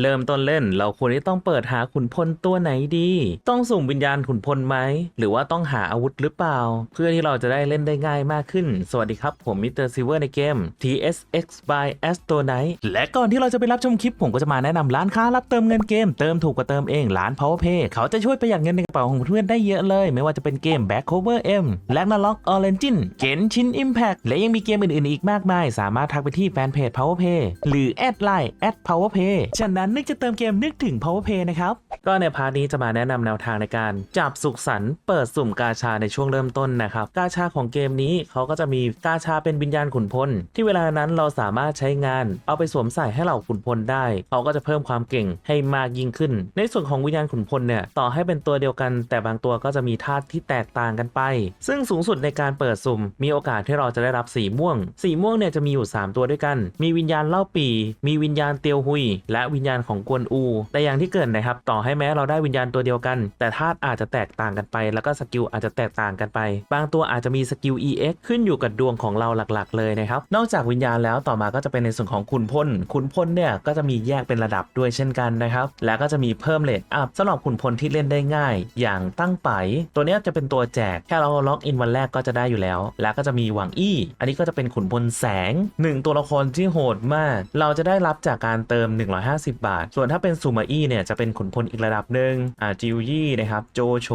เริ่มต้นเล่นเราควรที่ต้องเปิดหาขุนพลตัวไหนดี ต้องสุ่มวิญญาณขุนพลไหม หรือว่าต้องหาอาวุธหรือเปล่า เพื่อที่เราจะได้เล่นได้ง่ายมากขึ้น สวัสดีครับ ผมมิสเตอร์ซิเวอร์ในเกม TSX by Astro Night และก่อนที่เราจะไปรับชมคลิป ผมก็จะมาแนะนำร้านค้ารับเติมเงินเกม เติมถูกกว่าเติมเองร้าน PowerPay เขาจะช่วยประหยัดเงินในกระเป๋าของเพื่อนได้เยอะเลย ไม่ว่าจะเป็นเกม Back Cover M Ragnarok Origin Genshin Impact และยังมีเกมอื่นๆอีกมากมาย สามารถทักไปที่แฟนเพจ PowerPay หรือแอดไลน์แอด @PowerPay ฉะนั้นนึกจะเติมเกมนึกถึง power play นะครับ ก็ในพาร์ทนี้จะมาแนะนำแนวทางในการ จับสุขสันต์เปิดสุ่มกาชาในช่วงเริ่มต้นนะครับ กาชาของเกมนี้เขาก็จะมีกาชาเป็นวิญญาณขุนพล ที่เวลานั้นเราสามารถใช้งาน เอาไปสวมใส่ให้เหล่าขุนพลได้เขาก็จะเพิ่มความเก่งให้มากยิ่งขึ้น ในส่วนของวิญญาณขุนพลเนี่ยต่อให้เป็นตัวเดียวกัน แต่บางตัวก็จะมีธาตุที่แตกต่างกันไป ซึ่งสูงสุดในการเปิดสุ่ม มีโอกาสที่เราจะได้รับสีม่วง สีม่วงเนี่ยจะมีอยู่ 3 ตัวด้วยกัน มีวิญญาณเล่าปี มีวิญญาณเตียวหุย และวิญญาณของกวนอู แต่อย่างที่เกิดนะครับ ต่อให้แม้เราได้วิญญาณตัวเดียวกัน แต่ธาตุอาจจะแตกต่างกันไป แล้วก็สกิลอาจจะแตกต่างกันไป บางตัวอาจจะมีสกิล EX ขึ้นอยู่กับดวงของเราหลักๆ เลยนะครับ นอกจากวิญญาณแล้วต่อมาก็จะเป็นในส่วนของขุนพลขุนพลเนี่ยก็จะมีแยกเป็นระดับด้วยเช่นกันนะครับ และก็จะมีเพิ่มเลทอัพสำหรับขุนพลที่เล่นได้ง่าย อย่างตั้งไป ตัวนี้จะเป็นตัวแจก แค่เราล็อกอินวันแรกก็จะได้อยู่แล้ว แล้วก็จะมีหวังอี้ อันนี้ก็จะเป็นขุนพลแสงหนึ่งตัวละครที่โหดมาก เราจะได้รับจากการเติม 150บาท ส่วนถ้าเป็นซูมาอี้เนี่ยจะเป็นขุนพลอีกระดับหนึ่งอ่าจิวยี่นะครับโจโฉ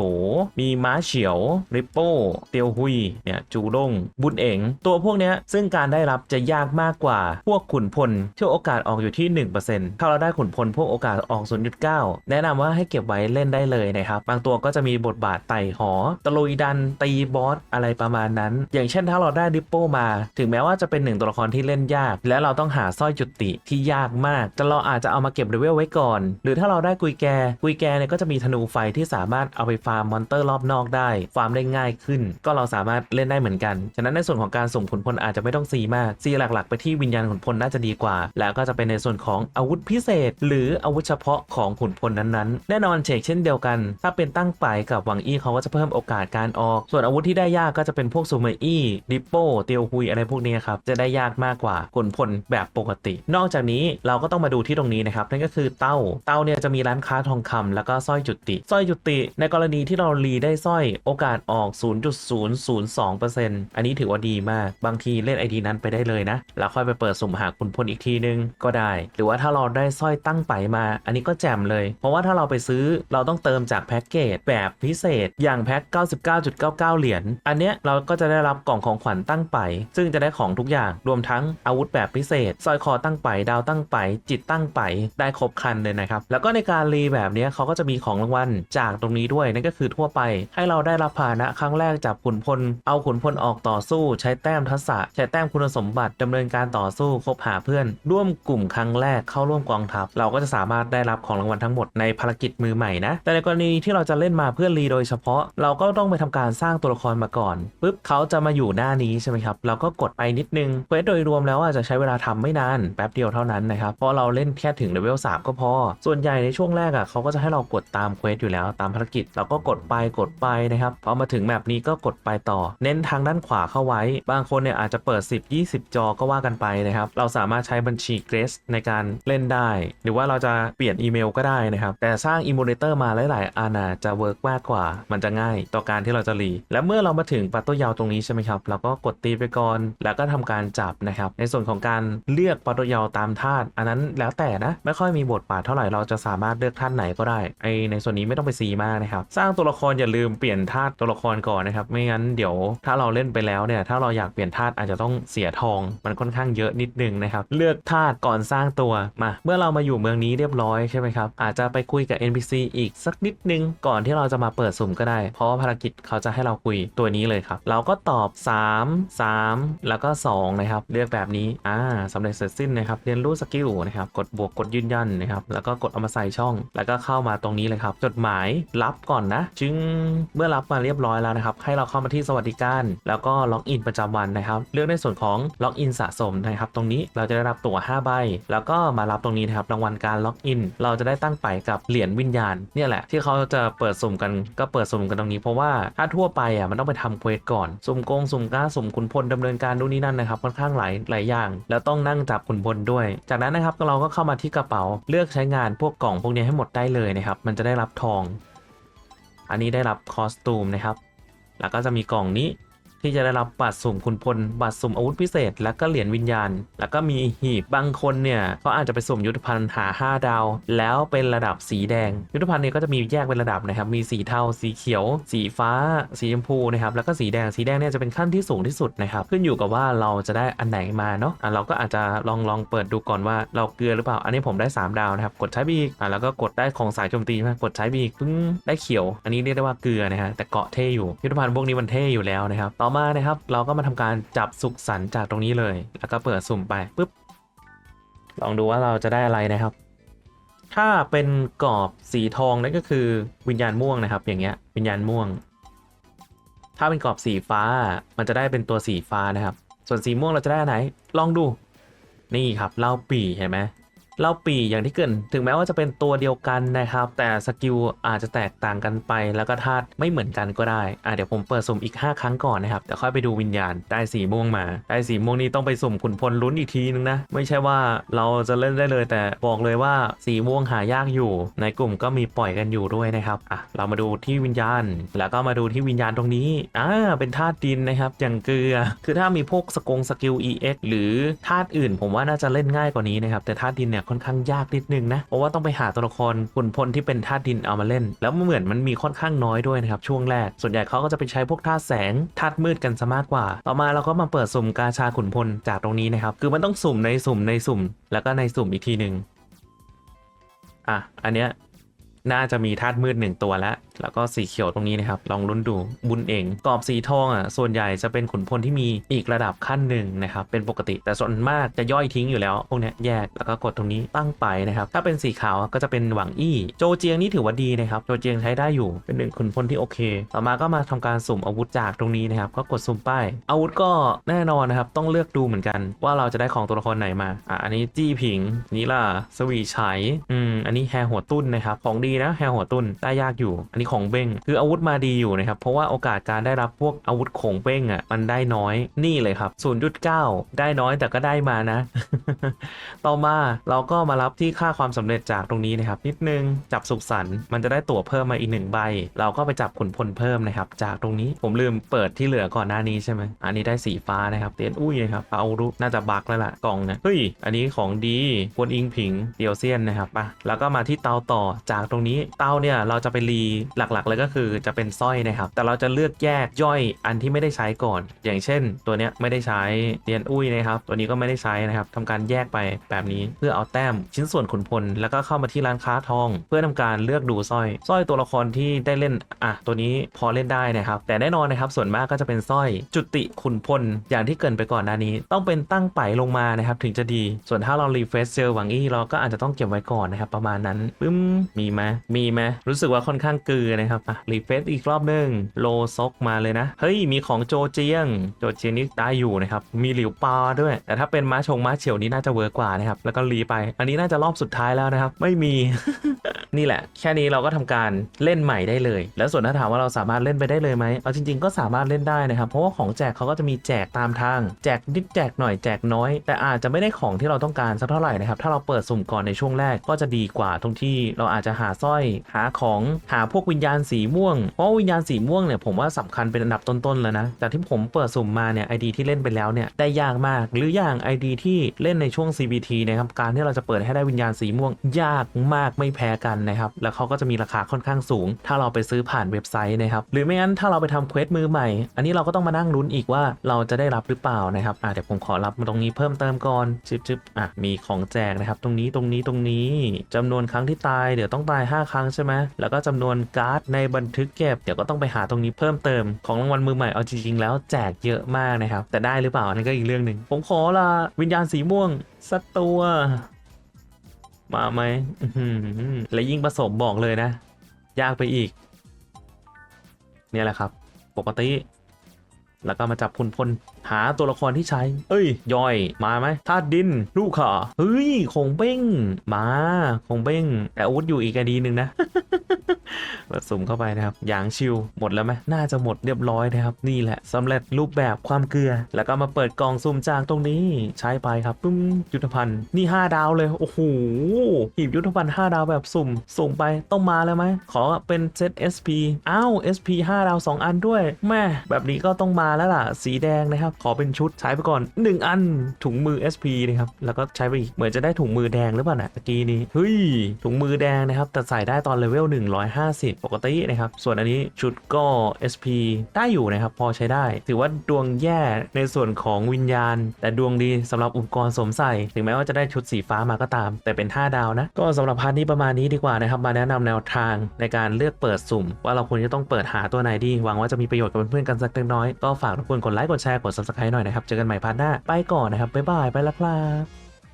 มีม้าเฉียวริปโป้เตียวหุยเนี่ยจูด้งบุญเอ๋งตัวพวกเนี้ยซึ่งการได้รับจะยากมากกว่าพวกขุนพลที่โอกาสออกอยู่ที่ 1%ถ้าเราได้ขุนพลพวกโอกาสออก 0.9 แนะนำว่าให้เก็บไว้เล่นได้เลยนะครับ บางตัวก็จะมีบทบาทไต่หอ ตะลุยดันตีบอสอะไรประมาณนั้น อย่างเช่นถ้าเราได้ดิปโป้มา ถึงแม้ว่าจะเป็นหนึ่งตัวละครที่เล่นยาก และเราต้องหาสร้อยจุติที่ยากมาก แต่เราอาจจะเอามาเก็บเลเวลไว้ก่อน หรือถ้าเราได้กุยแกกุยแกเนี่ยก็จะมีธนูไฟที่สามารถเอาไปฟาร์มมอนเตอร์รอบนอกได้ ฟาร์มได้ง่ายขึ้น ก็เราสามารถเล่นได้เหมือนกัน ฉะนั้นในส่วนของการสุ่มขุนพลอาจจะไม่ต้องซีมากซีหลักๆ ไปที่วิญญาณขุนพลน่าจะดีกว่า แล้วก็จะเป็นในส่วนของอาวุธพิเศษ หรืออาวุธเฉพาะของขุนพลนั้นๆ แน่นอนเชกเช่นเดียวกัน ถ้าเป็นตั้งไปกับหวังอี้เขาก็จะเพิ่มโอกาสการออก ส่วนอาวุธที่ได้ยากก็จะเป็นพวกซูเมอี้ดิปโปเตียวฮุยอะไรพวกนี้ครับจะได้ยากมากกว่าขุนพลแบบปกติ นอกจากนี้เราก็ต้องมาดูที่ตรงนี้นะครับนั่นก็คือเต้า เต้าเนี่ยจะมีร้านค้าทองคำแล้วก็สร้อยจุติสร้อยจุติ ในกรณีที่เรารีได้สร้อยโอกาสออก 0.002%อันนี้ถือว่าดีมาก บางทีเล่นไอดีนั้นไปได้เลยนะ แล้วค่อยไปเปิดสุ่มหาขุนพลอีกทีนึงก็ได้ หรือว่าถ้าเราได้สร้อยตั้งไปมา อันนี้ก็แจ่มเลย เพราะว่าถ้าเราไปซื้อเราต้องเติมจากแพ็กเกจแบบพิเศษ อย่างแพ็ก99.99 เหรียญ อันเนี้ยเราก็จะได้รับกล่องของขวัญตั้งไป ซึ่งจะได้ของทุกอย่าง รวมทั้งอาวุธแบบพิเศษสร้อยคอตั้งไป ดาวตั้งไป จิตตั้งไปได้ครบคันเลยนะครับ แล้วก็ในการรีแบบนี้เขาก็จะมีของรางวัลจากตรงนี้ด้วยนั่นก็คือทั่วไป ให้เราได้รับพาหนะครั้งแรกจากขุนพล เอาขุนพลออกต่อสู้ ใช้แต้มทักษะ ใช้แต้มคุณสมบัติดำเนินการต่อสู้คบหาเพื่อน ร่วมกลุ่มครั้งแรกเข้าร่วมกองทัพ เราก็จะสามารถได้รับของรางวัลทั้งหมดในภารกิจมือใหม่นะ แต่ในกรณีที่เราจะเล่นมาเพื่อรีโดยเฉพาะ เราก็ต้องไปทำการสร้างตัวละครมาก่อนปุ๊บเขาจะมาอยู่หน้านี้ใช่ไหมครับเราก็กดไปนิดนึงเควสโดยรวมแล้วอาจจะใช้เวลาทำไม่นานแป๊บเดียวเท่านั้นนะครับเพราะเราเล่นแค่ถึงเลเวล 3 ก็พอ ส่วนใหญ่ในช่วงแรกอะเขาก็จะให้เรากดตามเควสอยู่แล้วตามภารกิจเราก็กดไปกดไปนะครับพอมาถึงแบบนี้ก็กดไปต่อ เน้นทางด้านขวาเข้าไว้ บางคนเนี่ยอาจจะเปิด 10 20 จอก็ว่ากันไปนะครับเราสามารถใช้บัญชีเกรสในการเล่นได้ หรือว่าเราจะเปลี่ยนอีเมลก็ได้นะครับแต่สร้างอิมูเลเตอร์มาหลายๆอานาจะเวิร์กมากกว่า มันจะง่ายต่อการที่เราจะรีและเมื่อเรามาถึงปัตโตยาวตรงนี้ใช่ไหมครับเราก็กดตีไปก่อน แล้วก็ทำการจับนะครับในส่วนของการเลือกปัตโตยาวตามธาตุอันนั้นแล้วแต่นะไม่ค่อยมีบทบาทเท่าไหร่เราจะสามารถเลือกท่านไหนก็ได้ไอในส่วนนี้ไม่ต้องไปซีมากนะครับสร้างตัวละครอย่าลืมเปลี่ยนธาตุตัวละครก่อนนะครับไม่งั้นเดี๋ยวถ้าเราเล่นไปแล้วเนี่ยถ้าเราอยากเปลี่ยนธาตุอาจจะต้องเสียทอง มันค่อนข้างเยอะนิดนึงนะครับเลือกธาตุก่อนสร้างตัวมาเมื่อเรามาอยู่เมืองนี้เรียบร้อยใช่ไหมครับอาจจะไปคุยกับ NPC อีกสักนิดนึงก่อนที่เราจะมาเปิดสุ่มก็ได้ เพราะว่าภารกิจเขาจะให้เราคุยตัวนี้เลยครับ เราก็ตอบ 3 3 แล้วก็ 2 นะครับ เลือกแบบนี้อ่าสำเร็จเสร็จสิ้นนะครับ เรียนรู้สกิลนะครับ กดบวกกดยืนยันนะครับ แล้วก็กดเอามาใส่ช่อง แล้วก็เข้ามาตรงนี้เลยครับ จดหมายรับก่อนนะ จึงเมื่อรับมาเรียบร้อยแล้วนะครับ ให้เราเข้ามาที่สวัสดิการ แล้วก็ล็อกอินประจำวันนะครับ เลือกในส่วนของล็อกอินสะสมนะครับ ตรงนี้เราจะได้รับตั๋ว5ใบ แล้วก็มารับตรงนี้นะครับรางวัลการล็อกอิน เราจะได้ตั้งไปกับเหรียญวิญญาณ เนี่ยแหละที่เขาจะเปิดสุ่มกันก็เปิดสุ่มกันตรงนี้เพราะว่าถ้าทั่วไปอะมันต้องไปทำเควสก่อนสุ่มโกงสุ่มกล้าสุ่มขุนพลดำเนินการนู่นนี่นั่นนะครับค่อนข้างหลายหลายอย่าง แล้วต้องนั่งจับขุนพลด้วย จากนั้นนะครับเราก็เข้ามาที่กระเป๋าป๋า เลือกใช้งานพวกกล่องพวกนี้ให้หมดได้เลยนะครับ มันจะได้รับทอง อันนี้ได้รับคอสตูมนะครับ แล้วก็จะมีกล่องนี้ ที่จะได้รับบัตรสุ่มคุณพล บัตรสุ่มอาวุธพิเศษ แล้วก็เหรียญวิญญาณ แล้วก็มีหีบบางคนเนี่ยเขาอาจจะไปสุ่มยุทธภัณฑ์หา 5 ดาว แล้วเป็นระดับสีแดง ยุทธภัณฑ์เนี่ยก็จะมีแยกเป็นระดับนะครับ มีสีเทา สีเขียว สีฟ้า สีชมพูนะครับ แล้วก็สีแดง สีแดงเนี่ยจะเป็นขั้นที่สูงที่สุดนะครับ ขึ้นอยู่กับว่าเราจะได้อันไหนมาเนาะอะเราก็อาจจะลองลองเปิดดูก่อนว่าเราเกลือหรือเปล่า อันนี้ผมได้ 3 ดาวนะครับ กดใช้บีกอะแล้วก็กดได้ของสายโจมตีใช่ไหมกดใช้บีกปึ้งได้เขียว อันนี้เรียกได้ว่าเกลือนะฮะ แต่เกาะเท่อยู่ ยุทธภัณฑ์พวกนี้มันเท่อยู่แล้วนะครับต่อมานะครับ เราก็มาทำการจับสุขสันต์จากตรงนี้เลย แล้วก็เปิดสุ่มไปปุ๊บลองดูว่าเราจะได้อะไรนะครับ ถ้าเป็นกรอบสีทองนั่นก็คือวิญญาณม่วงนะครับ อย่างเงี้ยวิญญาณม่วง ถ้าเป็นกรอบสีฟ้า มันจะได้เป็นตัวสีฟ้านะครับ ส่วนสีม่วงเราจะได้อันไหน ลองดู นี่ครับเล่าปีเห็นไหม เล่าปีอย่างที่เกินถึงแม้ว่าจะเป็นตัวเดียวกันนะครับ แต่สกิลอาจจะแตกต่างกันไป แล้วก็ธาตุไม่เหมือนกันก็ได้อะเดี๋ยวผมเปิดสุ่มอีก 5 ครั้งก่อนนะครับเดี๋ยวค่อยไปดูวิญญาณได้สีม่วงมา ได้สีม่วงนี่ต้องไปสุ่มขุนพลลุ้นอีกทีนึงนะ ไม่ใช่ว่าเราจะเล่นได้เลย แต่บอกเลยว่าสีม่วงหายากอยู่ ในกลุ่มก็มีปล่อยกันอยู่ด้วยนะครับอะเรามาดูที่วิญญาณ แล้วก็มาดูที่วิญญาณตรงนี้อ่าเป็นธาตุดินนะครับอย่างเกลือ คือถ้ามีพวกสกงสกิล EX หรือธาตุอื่น ผมว่าน่าจะเล่นง่ายกว่านี้นะครับแต่ธาตุดินเนี่ยค่อนข้างยากนิดนึงนะ เพราะว่าต้องไปหาตัวละครขุนพลที่เป็นธาตุดินเอามาเล่น แล้วเหมือนมันมีค่อนข้างน้อยด้วยนะครับช่วงแรก ส่วนใหญ่เขาก็จะไปใช้พวกธาตุแสงธาตุมืดกันซะมากกว่า ต่อมาเราก็มาเปิดสุ่มกาชาขุนพลจากตรงนี้นะครับ คือมันต้องสุ่มในสุ่มในสุ่ม แล้วก็ในสุ่มอีกทีหนึ่งอะ อันเนี้ยน่าจะมีธาตุมืดหนึ่งตัวแล้วแล้วก็สีเขียวตรงนี้นะครับ ลองลุ้นดูบุญเองกรอบสีทองอะส่วนใหญ่จะเป็นขุนพลที่มีอีกระดับขั้นหนึ่งนะครับเป็นปกติแต่ส่วนมากจะย่อยทิ้งอยู่แล้วพวกนี้แยกแล้วก็กดตรงนี้ตั้งไปนะครับถ้าเป็นสีขาวก็จะเป็นหวังอี้โจเจียงนี่ถือว่าดีนะครับโจเจียงใช้ได้อยู่เป็นหนึ่งขุนพลที่โอเค ต่อมาก็มาทำการสุ่มอาวุธจากตรงนี้นะครับก็กดสุ่มป้ายอาวุธก็แน่นอนนะครับต้องเลือกดูเหมือนกัน ว่าเราจะได้ของตัวละครไหนมาอะอันนี้จี้ผิงนี่ล่ะสวีไฉอืมอันนี้แฮหัวตุ้นนะครับของดีนะแฮหัวตุ้นได้ยากอยู่อันนี้ของเบ้งคืออาวุธมาดีอยู่นะครับ เพราะว่าโอกาสการได้รับพวกอาวุธของเบ้งอะมันได้น้อยนี่เลยครับ 0.9 ได้น้อยแต่ก็ได้มานะ ต่อมาเราก็มารับที่ค่าความสำเร็จจากตรงนี้นะครับ นิดนึงจับสุขสันต์มันจะได้ตั๋วเพิ่มมาอีกหนึ่งใบ เราก็ไปจับขุนพลเพิ่มนะครับ จากตรงนี้ผมลืมเปิดที่เหลือก่อนหน้านี้ใช่ไหมอันนี้ได้สีฟ้านะครับเตียนอุ้ยนะครับเอารุน่าจะบักแล้วล่ะกล่องนะเฮ้ยอันนี้ของดีกวนอิงผิงเดียวเซียนนะครับอะแล้วก็มาที่เตาต่อจากตรงนี้เตาเนี่ยเราจะไปรีหลักๆเลยก็คือจะเป็นสร้อยนะครับ แต่เราจะเลือกแยกย่อยอันที่ไม่ได้ใช้ก่อน อย่างเช่น ตัวเนี้ยไม่ได้ใช้เตียนอุ้ยนะครับ ตัวนี้ก็ไม่ได้ใช้นะครับทำการแยกไปแบบนี้เพื่อเอาแต้มชิ้นส่วนขุนพล แล้วก็เข้ามาที่ร้านค้าทอง เพื่อทำการเลือกดูสร้อยสร้อยตัวละครที่ได้เล่นอะตัวนี้พอเล่นได้นะครับ แต่แน่นอนนะครับส่วนมากก็จะเป็นสร้อยจุติขุนพล อย่างที่เกินไปก่อนหน้านี้ ต้องเป็นตั้งไปลงมานะครับถึงจะดี ส่วนถ้าเรารีเฟรชเจอหวังอี้เราก็อาจจะต้องเก็บไว้ก่อนนะครับประมาณนั้นปึ้มมีไหมมีไหมรู้สึกว่าค่อนข้างเกือนะครับอะรีเฟซอีกรอบหนึงโลซกมาเลยนะ เฮ้ย มีของโจเจียง โจเจียงนี่ได้อยู่นะครับ มีหลิวปาด้วย แต่ถ้าเป็นม้าชงม้าเฉียวนี่น่าจะเวิร์กกว่านะครับ แล้วก็รีไป อันนี้น่าจะรอบสุดท้ายแล้วนะครับ ไม่มี นี่แหละ แค่นี้เราก็ทำการเล่นใหม่ได้เลย แล้วส่วนถ้าถามว่าเราสามารถเล่นไปได้เลยไหมเอาจริง ๆ ก็สามารถเล่นได้นะครับ เพราะว่าของแจกเขาก็จะมีแจกตามทาง แจกนิดแจกหน่อยแจกน้อย แต่อาจจะไม่ได้ของที่เราต้องการสักเท่าไหร่นะครับ ถ้าเราเปิดสุ่มก่อนในช่วงแรกก็จะดีกว่าตรงที่เราอาจจะหาสร้อย หาของหาพวกวิญญาณสีม่วง เพราะวิญญาณสีม่วงเนี่ยผมว่าสำคัญเป็นอันดับต้นๆแล้วนะจากที่ผมเปิดสุ่มมาเนี่ยไอดีที่เล่นไปแล้วเนี่ยได้ยากมาก หรืออย่าง ID ที่เล่นในช่วง CBT นะครับการที่เราจะเปิดให้ได้วิญญาณสีม่วงยากมากไม่แพ้กันนะครับ แล้วเขาก็จะมีราคาค่อนข้างสูง ถ้าเราไปซื้อผ่านเว็บไซต์นะครับ หรือไม่งั้นถ้าเราไปทำเควสมือใหม่ อันนี้เราก็ต้องมานั่งลุ้นอีกว่าเราจะได้รับหรือเปล่านะครับอะเดี๋ยวผมขอรับมาตรงนี้เพิ่มเติมก่อนจึ๊บจึ๊บอะมีของแจกนะครับ ตรงนี้ตรงนี้ตรงนี้จำนวนครั้งที่ตายเดี๋ยวต้องตาย 5 ครั้งใช่ไหมแล้วก็จำนวนการ์ดในบันทึกเก็บเดี๋ยวก็ต้องไปหาตรงนี้เพิ่มเติมของรางวัลมือใหม่เอาจริงๆแล้วแจกเยอะมากนะครับแต่ได้หรือเปล่านนั้นก็อีกเรื่องหนึ่งผมขอละวิญญาณสีม่วงสักตัว มาไหมและยิ่งผสมบอกเลยนะ ยากไปอีก เนี่ยแหละครับ ปกติ แล้วก็มาจับพลพลหาตัวละครที่ใช้ เอ้ย ย่อย มาไหมธาตุดิน ลูกขาเฮ้ยคงเบ้ง มาคงเบ้งแต่อาวุธอยู่อีกอดีหนึ่งนะ เปิดสุ่มเข้าไปนะครับอย่างชิวหมดแล้วไหมน่าจะหมดเรียบร้อยนะครับ นี่แหละสำเร็จรูปแบบความเกลือ แล้วก็มาเปิดกล่องสุ่มจากตรงนี้ใช้ไปครับปุ้มยุทธภัณฑ์นี่ 5 ดาวเลยโอ้โหหีบยุทธภัณฑ์5ดาวแบบสุ่มสุ่มไปต้องมาแล้วไหมขอเป็นเซต SP อ้าว SP 5 ดาว 2 อันด้วย แม่แบบนี้ก็ต้องมาแล้วล่ะ สีแดงนะครับ ขอเป็นชุดใช้ไปก่อน 1 อันถุงมือ SP นะครับแล้วก็ใช้ไปอีกเหมือนจะได้ถุงมือแดงหรือเปล่านะตะกี้นี้เฮ้ยถุงมือแดงนะครับแต่ใส่ได้ตอนเลเวล150 ปกตินะครับ ส่วนอันนี้ชุดก็ SP ได้อยู่นะครับ พอใช้ได้ ถือว่าดวงแย่ในส่วนของวิญญาณ แต่ดวงดีสำหรับอุปกรณ์สวมใส่ ถึงแม้ว่าจะได้ชุดสีฟ้ามาก็ตาม แต่เป็น 5 ดาวนะ ก็สำหรับพาร์ทนี้ประมาณนี้ดีกว่านะครับ มาแนะนำแนวทางในการเลือกเปิดสุ่ม ว่าเราควรจะต้องเปิดหาตัวไหนดี หวังว่าจะมีประโยชน์กับเพื่อนๆกันสักเล็กน้อย ก็ฝากทุกคนกดไลค์ กดแชร์ กด subscribe หน่อยนะครับ เจอกันใหม่พาร์ทหน้า ไปก่อนนะครับ บ๊ายบาย ไปแล้วครับ